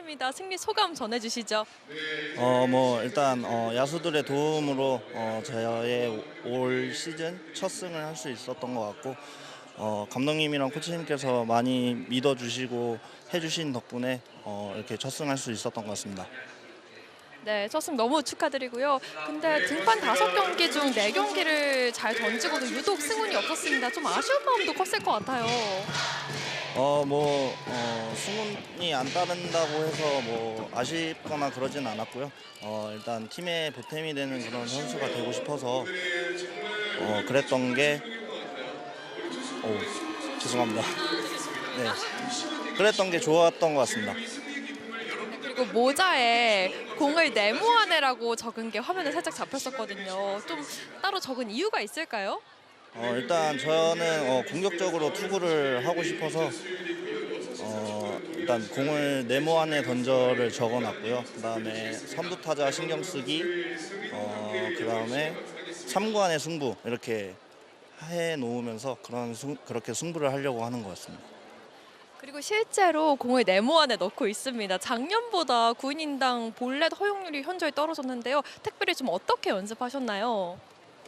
화이팅입니다. 승리 소감 전해주시죠. 어 뭐 일단 어, 야수들의 도움으로 어, 저의 올 시즌 첫 승을 할 수 있었던 것 같고 어, 감독님이랑 코치님께서 많이 믿어주시고 해주신 덕분에 어, 이렇게 첫 승할 수 있었던 것 같습니다. 네, 첫 승 너무 축하드리고요. 근데 등판 다섯 경기 중 네 경기를 잘 던지고도 유독 승운이 없었습니다. 좀 아쉬운 마음도 컸을 것 같아요. 어 뭐 어, 승운이 안 따른다고 해서 뭐 아쉽거나 그러진 않았고요. 어, 일단 팀의 보탬이 되는 그런 선수가 되고 싶어서 어, 그랬던 게 오, 죄송합니다. 네, 그랬던 게 좋았던 것 같습니다. 그리고 모자에 공을 네모하네라고 적은 게 화면에 살짝 잡혔었거든요. 좀 따로 적은 이유가 있을까요? 어, 일단 저는 어, 공격적으로 투구를 하고 싶어서 어, 일단 공을 네모 안에 던져를 적어놨고요. 그 다음에 선두 타자 신경 쓰기, 어, 그 다음에 3구 안의 승부 이렇게 해 놓으면서 그런 승, 그렇게 승부를 하려고 하는 것 같습니다. 그리고 실제로 공을 네모 안에 넣고 있습니다. 작년보다 9인당 볼넷 허용률이 현저히 떨어졌는데요. 특별히 좀 어떻게 연습하셨나요?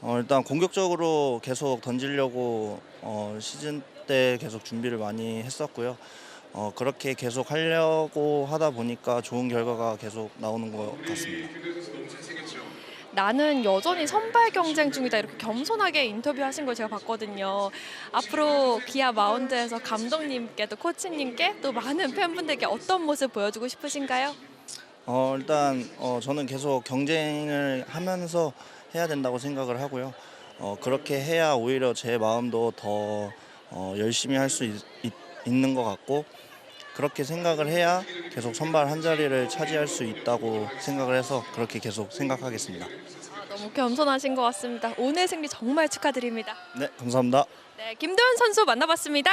어, 일단 공격적으로 계속 던지려고 어, 시즌 때 계속 준비를 많이 했었고요. 어, 그렇게 계속 하려고 하다 보니까 좋은 결과가 계속 나오는 것 같습니다. 나는 여전히 선발 경쟁 중이다 이렇게 겸손하게 인터뷰하신 걸 제가 봤거든요. 앞으로 기아 마운드에서 감독님께 또 코치님께 또 많은 팬분들께 어떤 모습 보여주고 싶으신가요? 어, 일단 어, 저는 계속 경쟁을 하면서 해야 된다고 생각을 하고요. 어, 그렇게 해야 오히려 제 마음도 더 어, 열심히 할 수 있는 것 같고 그렇게 생각을 해야 계속 선발 한 자리를 차지할 수 있다고 생각을 해서 그렇게 계속 생각하겠습니다. 아, 너무 겸손하신 것 같습니다. 오늘 승리 정말 축하드립니다. 네, 감사합니다. 네, 김도현 선수 만나봤습니다.